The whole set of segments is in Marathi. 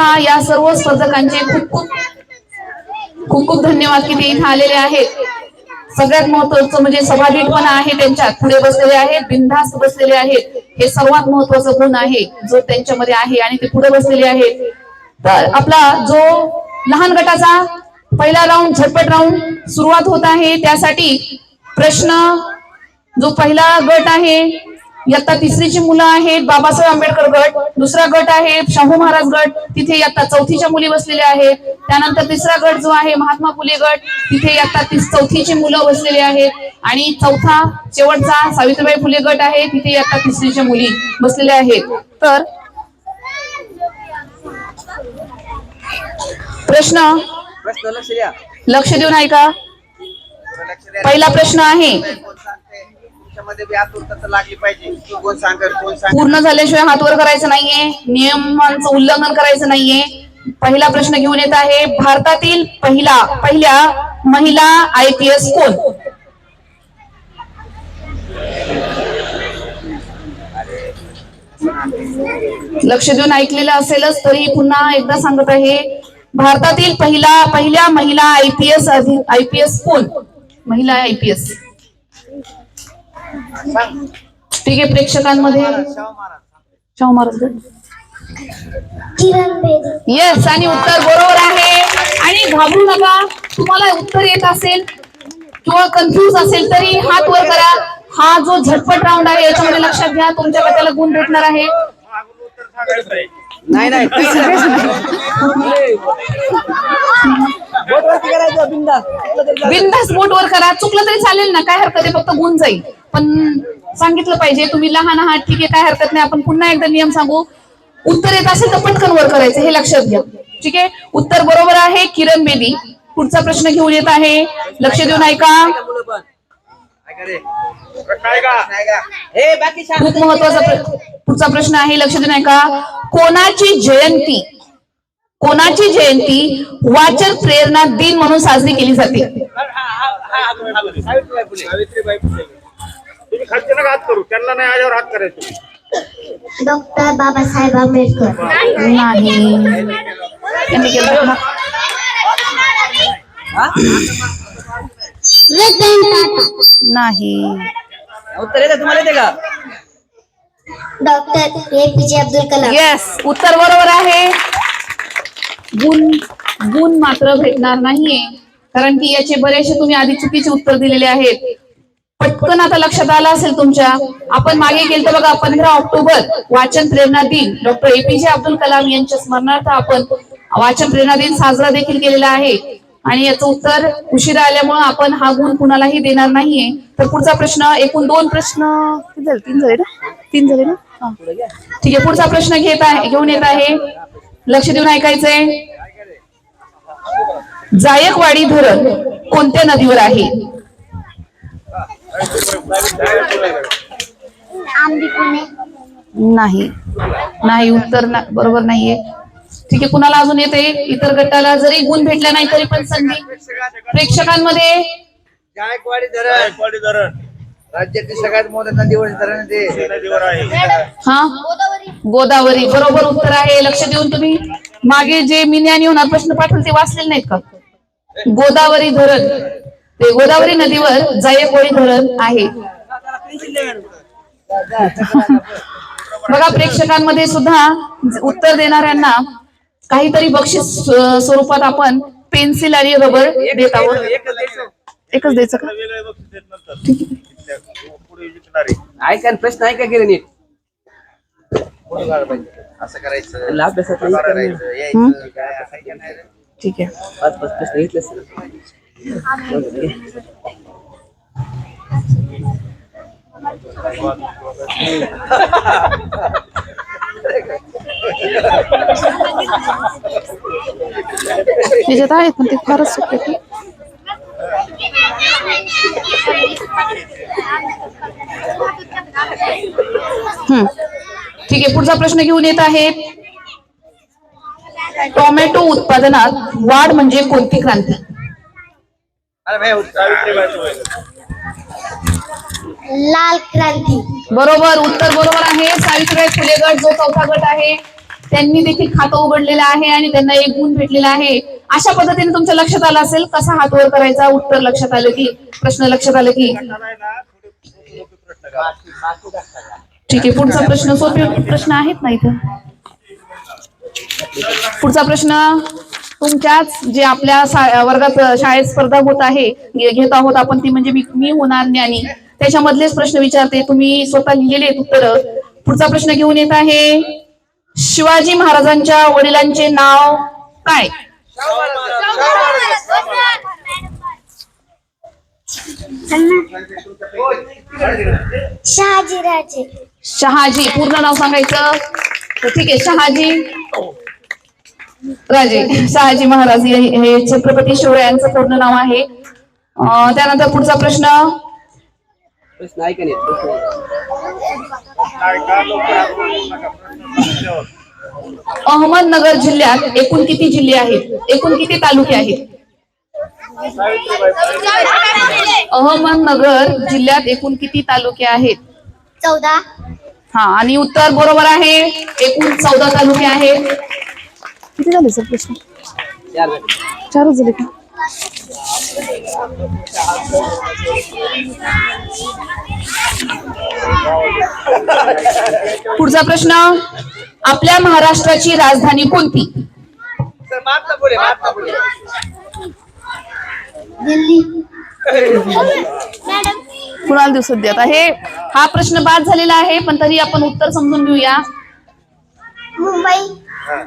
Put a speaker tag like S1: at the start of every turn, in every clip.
S1: अन्यथा या सर्व स्पर्धकांचे खूप खूप खूप खूप धन्यवाद की ते इथे आलेले आहेत. सगळ्यात महत्वाचं म्हणजे सभाधीटपणा आहे त्यांच्यात पुढे बसलेले आहेत बिनधास्त बसलेले आहेत. हे सर्वात महत्वाचं गुण आहे जो त्यांच्यामध्ये आहे आणि ते पुढे बसलेले आहेत. तर आपला जो लहान गटाचा पहिला राऊंड झटपट राऊंड सुरुवात होत आहे त्यासाठी प्रश्न जो पहिला गट आहे इयत्ता तिसरीची मुलं आहेत बाबासाहेब आंबेडकर गट दुसरा गट आहे शाहू महाराज गट तिथे इयत्ता चौथीच्या मुली बसलेल्या आहेत. त्यानंतर तिसरा गट जो आहे महात्मा फुले गट तिथे इयत्ता तीस चौथीची मुलं बसलेली आहेत. आणि चौथा शेवटचा सावित्रीबाई फुले गट आहे तिथे इयत्ता तिसरीच्या मुली बसलेल्या आहेत. तर प्रश्न?
S2: लक्ष
S1: देऊन ऐका. पहिला प्रश्न आहे
S2: त्याच्यामध्ये बी आतुरता तर लागली पाहिजे. कोण सांगेल कोण सांग
S1: पूर्ण झाल्याशिवाय हात वर करायचं नाहीये. नियमांचं उल्लंघन करायचं नाहीये. पहिला प्रश्न घेऊन येत आहे भारतातील पहिला पहिल्या महिला आय पी एस कोण? लक्ष देऊन ऐकलेलं असेलच तरी पुन्हा एकदा सांगत आहे भारतातील पहिला पहिल्या महिला I P S I P S कोण? महिला आय पी एस. ठीक आहे प्रेक्षकांमध्ये
S2: शाहू महाराज
S1: येस आणि उत्तर बरोबर आहे. आणि घाबरू नका तुम्हाला उत्तर येत असेल किंवा कन्फ्युज असेल तरी हात वर करा. हा जो झटपट राऊंड आहे याच्यामध्ये लक्षात घ्या तुमच्या गटाला गुण भेटणार आहे.
S2: नाही नाही. बिंदास
S1: बोट वर करा. चुकलं तरी चालेल ना काय हरकत आहे फक्त गुण जाईल. पण सांगितलं पाहिजे तुम्ही लहान आहात ठीक आहे काय हरकत नाही आपण पुन्हा एकदा नियम सांगू उत्तर येत असेल तर पटकन वर करायचं हे लक्षात घ्या ठीक आहे उत्तर बरोबर आहे किरण बेदी पुढचा प्रश्न घेऊन येत आहे लक्ष देऊन ऐका
S2: हे
S1: खूप महत्त्वाचा पुढचा प्रश्न आहे लक्ष देऊन ऐका कोणाची जयंती कोणाची जयंती वाचन प्रेरणा दिन म्हणून साजरी केली जाते
S2: सावित्रीबाई फुले
S3: सावित्रीबाई फुले तुम्ही खालचे नका हात करू. त्यांना नाही आल्यावर हात करायचे.
S4: डॉक्टर बाबासाहेब आंबेडकर.
S1: नाही. यांनी केलं. हा.
S4: रतन टाटा
S1: नाही.
S2: उत्तर येतं तुम्हाला येते का?
S4: डॉक्टर ए पी जे अब्दुल कलाम.
S1: येस उत्तर बरोबर आहे. गुण गुण मात्र भेटणार नाहीये. कारण की याचे बरेचसे तुम्ही आधी चुकीचे उत्तर दिलेले आहेत. पटकन आता लक्षात आलं असेल तुमच्या. आपण मागे गेलो बघा पंधरा ऑक्टोबर वाचन प्रेरणा दिन. डॉक्टर एपीजे अब्दुल कलाम यांच्या स्मरणार्थ आपण वाचन प्रेरणा दिन साजरा देखील केलेला आहे. आणि याचं उत्तर उशिरा आल्यामुळे आपण हा गुण कुणालाही देणार नाहीये. तर पुढचा प्रश्न एकूण दोन प्रश्न. झाले तीन झाले ना? तीन झाले ना. ठीक आहे पुढचा प्रश्न घेत आहे घेऊन येत आहे. लक्ष देऊन ऐकायचंय. जायकवाडी धरण कोणत्या नदीवर आहे? नाही. नाही उत्तर ना- बरोबर नाहीये. ठीक आहे कुणाला अजून येते इतर गटाला जरी गुण भेटला नाही तरी पण संधी. प्रेक्षकांमध्ये
S2: जायकवाडी धरण.
S3: धरण.
S2: राज्यातील सगळ्यात मोठं नदीवर धरण ते.
S3: नदीवर आहे.
S1: हा? गोदावरी. बरोबर उत्तर आहे. लक्ष देऊन तुम्ही. मागे जे मी ज्ञान येऊन प्रश्न पाठवले ते वाचलेले नाहीत का? गोदावरी धरण. ते गोदावरी नदीवर जायकवाडी धरण आहे बघा प्रेक्षकांमध्ये सुद्धा उत्तर देणाऱ्यांना काहीतरी बक्षीस स्व- स्वरूपात आपण पेन्सिल आणि रबर देत आहोत
S2: एकच द्यायचं.
S1: का
S2: ऐका प्रश्न ऐका की रे नीट असं करायचं अभ्यासात?
S1: ठीक आहे
S2: पाच पाच प्रश्न घेतले.
S1: त्याच्यात आहेत पण. ठीक आहे, पुढचा प्रश्न घेऊन येत आहे टोमॅटो उत्पादनात वाढ म्हणजे कोणती क्रांती
S4: लाल क्रांती.
S1: बरोबर उत्तर बरोबर आहे. सावित्रीबाई फुले गट जो चौथा गट आहे त्यांनी देखील खातं उघडलेलं आहे आणि त्यांना एक गुण भेटलेला आहे. अशा पद्धतीने तुमच्या लक्षात आलं असेल कसा हात वर करायचा? उत्तर लक्षात आलं की प्रश्न लक्षात आलं की. ठीक आहे पुढचा प्रश्न सोपे प्रश्न आहेत ना इथं? पुढचा प्रश्न तुमच्याच जे आपल्या वर्गात शाळेत स्पर्धा होत आहे घेत आहोत आपण ती म्हणजे मी मी होणार ज्ञानी त्याच्यामधलेच प्रश्न विचारते. तुम्ही स्वतः लिहिलेले उत्तर. पुढचा प्रश्न घेऊन येत आहे. शिवाजी महाराजांच्या वडिलांचे नाव काय? शहाजी. पूर्ण नाव सांगायचं. ठीक आहे शहाजी. राजे शहाजी महाराज हे छत्रपती शिवरायांचं पूर्ण नाव आहे. त्यानंतर पुढचा प्रश्न. अहमदनगर जिल्ह्यात एकूण किती जिल्हे आहेत? एकूण किती तालुके आहेत? अहमदनगर जिल्ह्यात एकूण किती तालुके आहेत?
S4: चौदा.
S1: हा आणि उत्तर बरोबर आहे एकूण चौदा तालुके आहेत. किती झाले सर प्रश्न?
S2: चार झाले.
S1: चारच झाले का? पुढचा प्रश्न आपल्या महाराष्ट्राची राजधानी कोणती?
S4: दिल्ली.
S1: कुणाला दिवसात द्या आता हे हा प्रश्न बाद झालेला आहे पण तरी आपण उत्तर समजून घेऊया.
S4: मुंबई.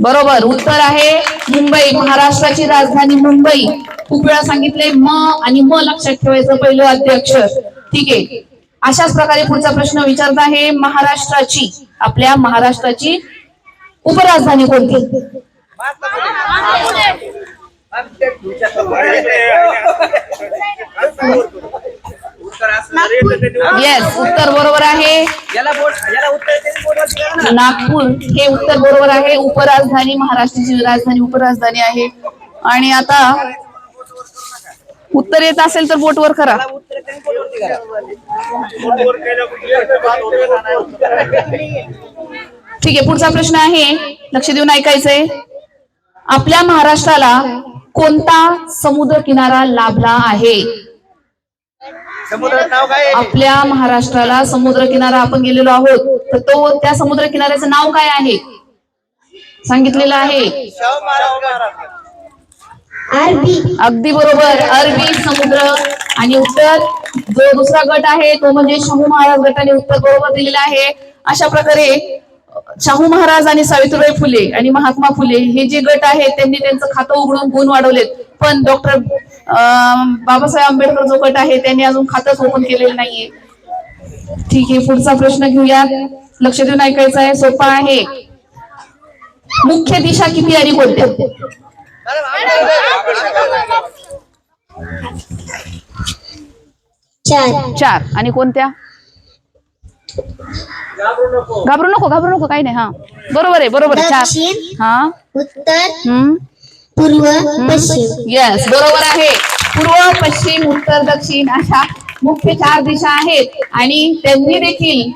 S1: बरोबर उत्तर आहे मुंबई महाराष्ट्राची राजधानी मुंबई खूप वेळा सांगितले म आणि म लक्षात ठेवायचं पहिलं अध्यक्षर ठीक आहे अशाच प्रकारे पुढचा प्रश्न विचारत आहे महाराष्ट्राची आपल्या महाराष्ट्राची उपराजधानी कोणती येस उत्तर बरोबर आहे.
S2: याला बोट याला उत्तर त्याच्या बोटवर दिलं ना.
S1: नागपूर हे उत्तर बरोबर आहे. उपराजधानी महाराष्ट्राची राजधानी उपराजधानी आहे. आणि आता उत्तर येत असेल तर बोट वर करा. ठीक आहे पुढचा प्रश्न आहे. लक्ष देऊन ऐकायचंय. आपल्या महाराष्ट्राला कोणता समुद्र किनारा लाभला आहे
S2: समुद्राचं नाव काय आहे?
S1: आपल्या महाराष्ट्राला समुद्र किनारा आपण गेलेलो आहोत. तर तो त्या समुद्र किनाऱ्याचं नाव काय आहे? सांगितलेलं आहे.
S4: अरबी.
S1: अगदी बरोबर. अरबी समुद्र. आणि उत्तर जो दुसरा गट आहे तो म्हणजे शाहू महाराज गटाने उत्तर बरोबर दिलेलं आहे. अशा प्रकारे शाहू महाराज आणि सावित्रीबाई फुले आणि महात्मा फुले हे जे गट आहेत त्यांनी त्यांचं खातं उघडून गुण वाढवलेत. पण डॉक्टर बाबासाहेब आंबेडकर जो गट आहे त्यांनी अजून खातंच ओपन केलेलं नाहीये. ठीक आहे पुढचा प्रश्न घेऊया. लक्ष देऊन ऐकायचा आहे सोपा आहे. मुख्य दिशा किती आणि कोणत्या?
S4: चार.
S1: चार. आणि कोणत्या? घाबरू नको घाबरू नको काही नाही हा. बरोबर आहे बरोबर आहे चार. हा.
S4: उत्तर. पूर्व पश्चिम.
S1: येस बरोबर आहे. पूर्व पश्चिम उत्तर दक्षिण अशा मुख्य चार दिशा आहेत. आणि त्यांनी देखील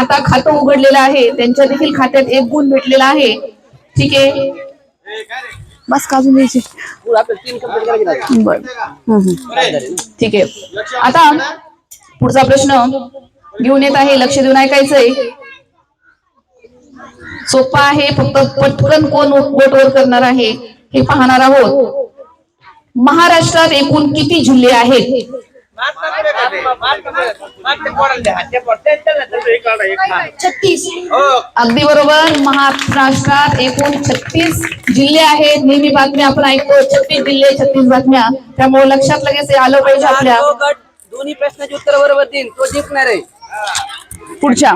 S1: आता खातं उघडलेलं आहे. त्यांच्या देखील खात्यात एक गुण भेटलेला आहे. ठीक आहे? बस का अजून द्यायची.
S2: पुढं आपल्याला तीन कंप्लीट करायचे आहेत.
S1: बर? ठीक आहे. आता पुढचा प्रश्न घेऊन येत आहे. लक्ष देऊन ऐकायचंय. सोपा आहे. फक्त पटकन कोण बोट वर करणार आहे? हे पाहणार आहोत. महाराष्ट्रात एकूण किती जिल्हे आहेत?
S4: छत्तीस.
S1: अगदी बरोबर. महाराष्ट्रात एकूण छत्तीस जिल्हे आहेत. नेहमी बातम्या आपण ऐकतो. छत्तीस जिल्हे छत्तीस बातम्या. त्यामुळे लक्षात लगेच आलं पाहिजे आपल्या.
S2: दोन्ही प्रश्नाची उत्तर बरोबर देईन. तो जिंकणार आहे
S1: पुढच्या.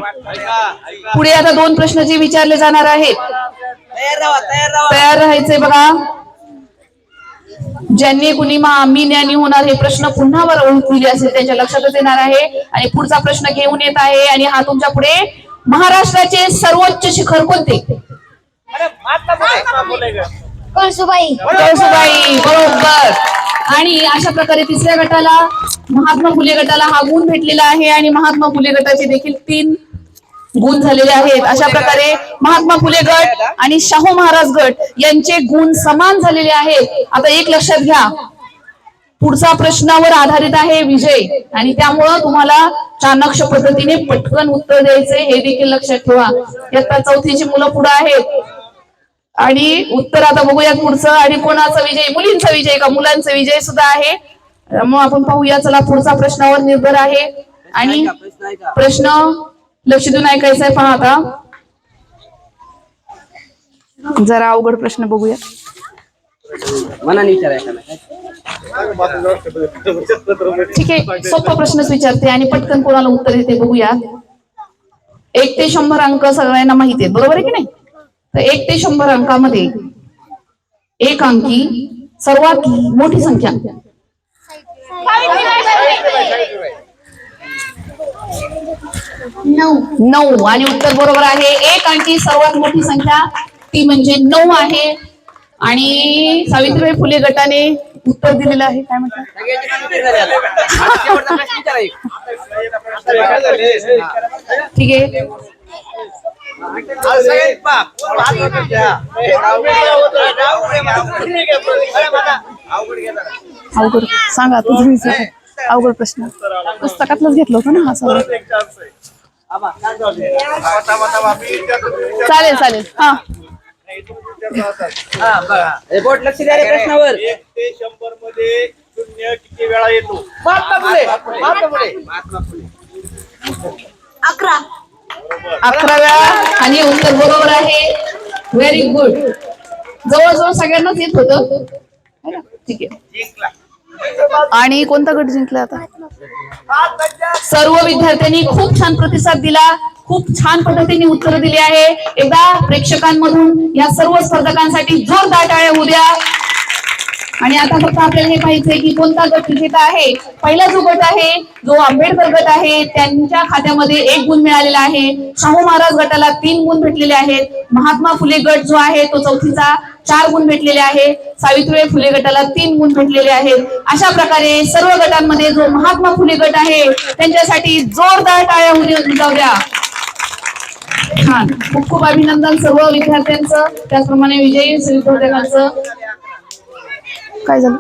S1: पुढे आता दोन प्रश्न जे विचारले जाणार आहेत.
S2: तयार राहा तयार राहा.
S1: तयार राहायचंय बघा. ज्यांनी कुणी मा- मी ज्ञानी होणार हे प्रश्न पुन्हा वर दिले असेल त्यांच्या लक्षातच येणार आहे. आणि पुढचा प्रश्न घेऊन येत आहे. आणि हा तुमच्यापुढे महाराष्ट्राचे सर्वोच्च शिखर कोणते?
S4: कळसुबाई.
S1: कळसुबाई बरोबर. आणि अशा प्रकारे तिसऱ्या गटाला महात्मा फुले गटाला हा गुण भेटलेला आहे आणि महात्मा फुले गटाचे देखील तीन गुण झालेले आहेत. अशा प्रकारे महात्मा फुले गट आणि शाहू महाराज गट यांचे गुण समान झालेले आहेत. आता एक लक्षात घ्या. पुढचा प्रश्नावर आधारित आहे विजय. आणि त्यामुळं तुम्हाला चाणक्ष पद्धतीने पटकन उत्तर द्यायचे हे देखील लक्षात ठेवा. इयत्ता चौथीची मुलं पुढे आहेत. आणि उत्तर आता बघूयात पुढचं. आणि कोणाचा विजय? मुलींचा विजय का? मुलांचा विजय सुद्धा आहे. मग आपण पाहूया चला पुढचा प्रश्नावर निर्भर आहे. आणि
S2: प्रश्न
S1: लक्ष देऊन ऐकायचा आहे पहा आता. जरा अवघड प्रश्न बघूया.
S2: मनाने विचारायचा नाही.
S1: ठीक आहे सोपा प्रश्नच विचारते आणि पटकन कोणाला उत्तर येते बघूया. एक ते शंभर अंक सगळ्यांना माहिती आहेत बरोबर आहे की नाही? तर एक ते शंभर अंकामध्ये एक अंकी सर्वात मोठी संख्या.
S4: नऊ.
S1: नऊ. आणि उत्तर बरोबर आहे. एक आणखी सर्वात मोठी संख्या ती म्हणजे नऊ आहे. आणि सावित्रीबाई फुले गटाने उत्तर दिलेलं आहे. काय म्हणतात? ठीक आहे.
S2: अवघड. घ्या जरा.
S1: अवघड सांगा तुम्ही अवघड प्रश्न. पुस्तकातलंच घेतलं होतं ना हा सगळं. चालेल चालेल. हा.
S2: रिपोर्ट लक्ष द्या रे प्रश्नावर
S3: एक ते शंभरमध्ये शून्य किती वेळा येतो
S2: महात्मा फुले महात्मा फुले
S4: अकरा.
S1: अकराव्या आणि उत्तर बरोबर आहे. व्हेरी गुड जवळजवळ सगळ्यांनाच येत होत. ठीक आहे. आणि कोणता गट जिंकला आता? सर्व विद्यार्थ्यांनी खूप छान प्रतिसाद दिला. खूप छान पद्धतीने उत्तर दिली आहे. एकदा प्रेक्षकांमधून या सर्व स्पर्धकांसाठी जोरदार टाळ्या उद्या. आणि आता फक्त आपल्याला हे पाहिजे की कोणता गट विजेता आहे? पहिला जो गट आहे जो आंबेडकर गट आहे त्यांच्या खात्यामध्ये एक गुण मिळालेला आहे. शाहू महाराज गटाला तीन गुण भेटलेले आहेत. महात्मा फुले गट जो आहे तो चौथीचा चार गुण भेटलेले आहे. सावित्रीबाई फुले गटाला तीन गुण भेटलेले आहेत. अशा प्रकारे सर्व गटांमध्ये जो महात्मा फुले गट आहे त्यांच्यासाठी जोरदार टाळ्या होऊ छान. खूप खूप अभिनंदन सर्व विद्यार्थ्यांचं. त्याचप्रमाणे विजयी विद्यार्थ्यांचं काय झालं?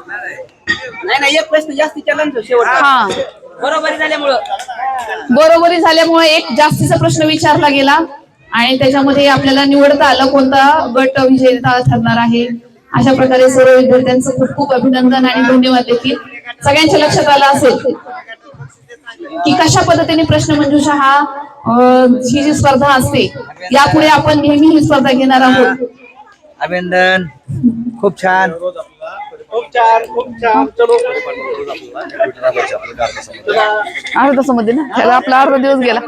S2: नाही नाही एक प्रश्न जास्त विचारला ना तो शेवटचा.
S1: हा.
S2: बरोबरी झाल्यामुळं.
S1: बरोबरी झाल्यामुळे एक जास्तीचा प्रश्न विचारला गेला आणि त्याच्यामध्ये आपल्याला निवडता आलं कोणता गट विजेता ठरणार आहे. अशा प्रकारे सर्व विद्यार्थ्यांचं खूप खूप अभिनंदन आणि धन्यवाद देखील. सगळ्यांच्या लक्षात आलं असेल की कशा पद्धतीने प्रश्न मंजुषा हा ही जी स्पर्धा असते यापुढे आपण नेहमी ही स्पर्धा घेणार आहोत.
S2: अभिनंदन. खूप छान.
S1: अर्धा तासामध्ये ना? त्याला आपला अर्धा दिवस गेला.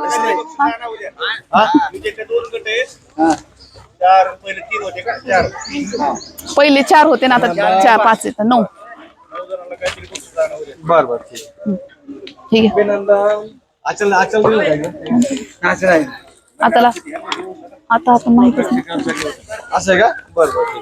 S3: चार पहिले चार.
S1: पहिले चार होते ना आता चार पाच येतात नऊ.
S2: बर बर.
S1: ठीक
S2: आहे.
S1: आता आता आपण माहितीच नाही.
S2: असं आहे का? बर बर.